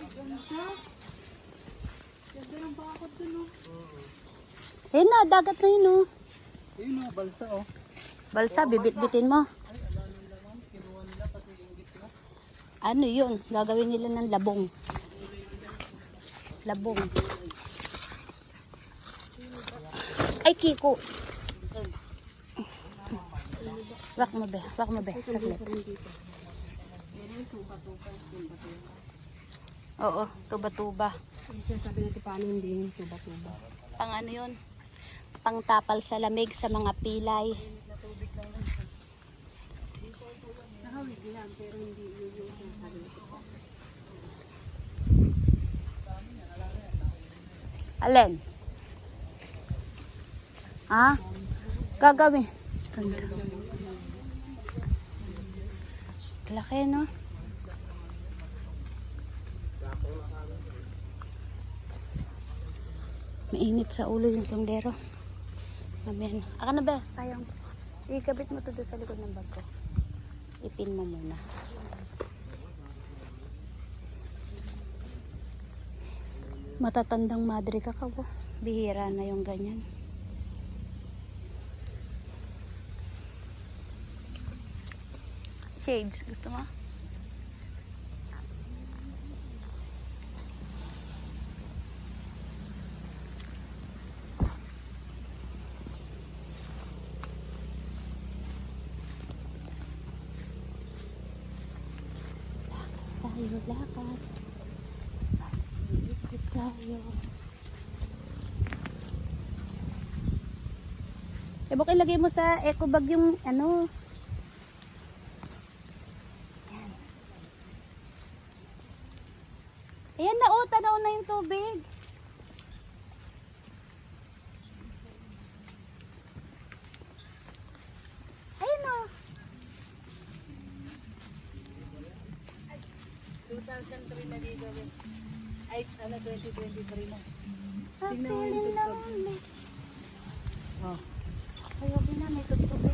Ganda. Ganda ng bakod dun oh. Eh na, dagat na yun oh. Ayun o, balsa oh. Balsa, bibit-bitin mo. Ay, ala nang laman. Kinuha nila pati yung gitna. Ano yun? Gagawin nila ng labong. Labong. Ay, Kiko. Wak mo be, wak mo be, saglit. Oo, tuba-tuba. Sabi natin paano hindi yung tuba-tuba. Pang ano yun? Pang tapal sa lamig sa mga pilay. Nakawig lang pero hindi yun yung sinasabi. Alin? Ha? Gagawin. Ganda. Laki, no? Mainit sa ulo yung sombrero. Mamaya na. Aka na ba? Kayang. Ikabit mo to sa likod ng bag ko. Ipin mo muna. Matatandang madre ka ka po. Bihira na yung ganyan. Shades, gusto mo? Tayo lakad. Ikot tayo. Eh, baka ilagay mo sa eco bag yung ano. Yan. Ayan na, oh, tanaw na yung tubig. Ayan oh. 2003 na dito. Ay, ano, 2023 na. Tingnan mo yung naman. Oh. Ayaw na, may tugtugin.